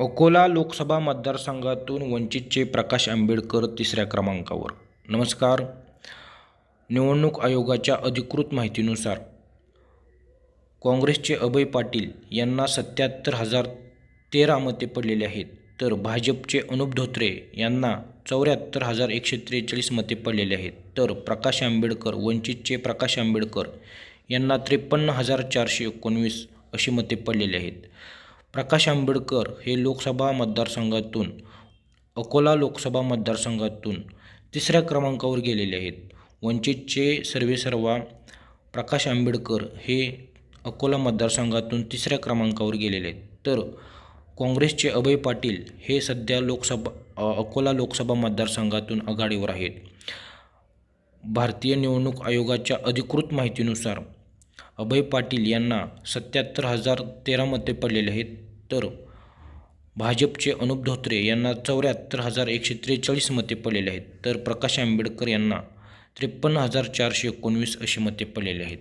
अकोला लोकसभा मतदारसंघातून वंचितचे प्रकाश आंबेडकर तिसऱ्या क्रमांकावर. नमस्कार. निवडणूक आयोगाच्या अधिकृत माहितीनुसार काँग्रेसचे अभय पाटील यांना सत्याहत्तर हजार तेरा मते पडलेले आहेत तर भाजपचे अनुप धोत्रे यांना चौऱ्याहत्तर हजार एकशे त्रेचाळीस मते पडलेले आहेत तर प्रकाश आंबेडकर वंचितचे प्रकाश आंबेडकर यांना त्रेपन्न हजार चारशे एकोणवीस अशी मते पडलेली आहेत. प्रकाश आंबेडकर हे लोकसभा मतदारसंघातून अकोला लोकसभा मतदारसंघातून तिसऱ्या क्रमांकावर गेलेले आहेत. वंचितचे सर्वेसर्वा प्रकाश आंबेडकर हे अकोला मतदारसंघातून तिसऱ्या क्रमांकावर गेलेले आहेत. तर काँग्रेसचे अभय पाटील हे सध्या लोकसभा अकोला लोकसभा मतदारसंघातून आघाडीवर आहेत. भारतीय निवडणूक आयोगाच्या अधिकृत माहितीनुसार अभय पाटील यांना सत्याहत्तर हजार तेरा मते पडलेले आहेत. तर भाजपचे अनुप धोत्रे यांना चौऱ्याहत्तर हजार एकशे त्रेचाळीस मते पडलेले आहेत. तर प्रकाश आंबेडकर यांना त्रेपन्न हजार चारशे एकोणवीस अशी मते पडलेली आहेत.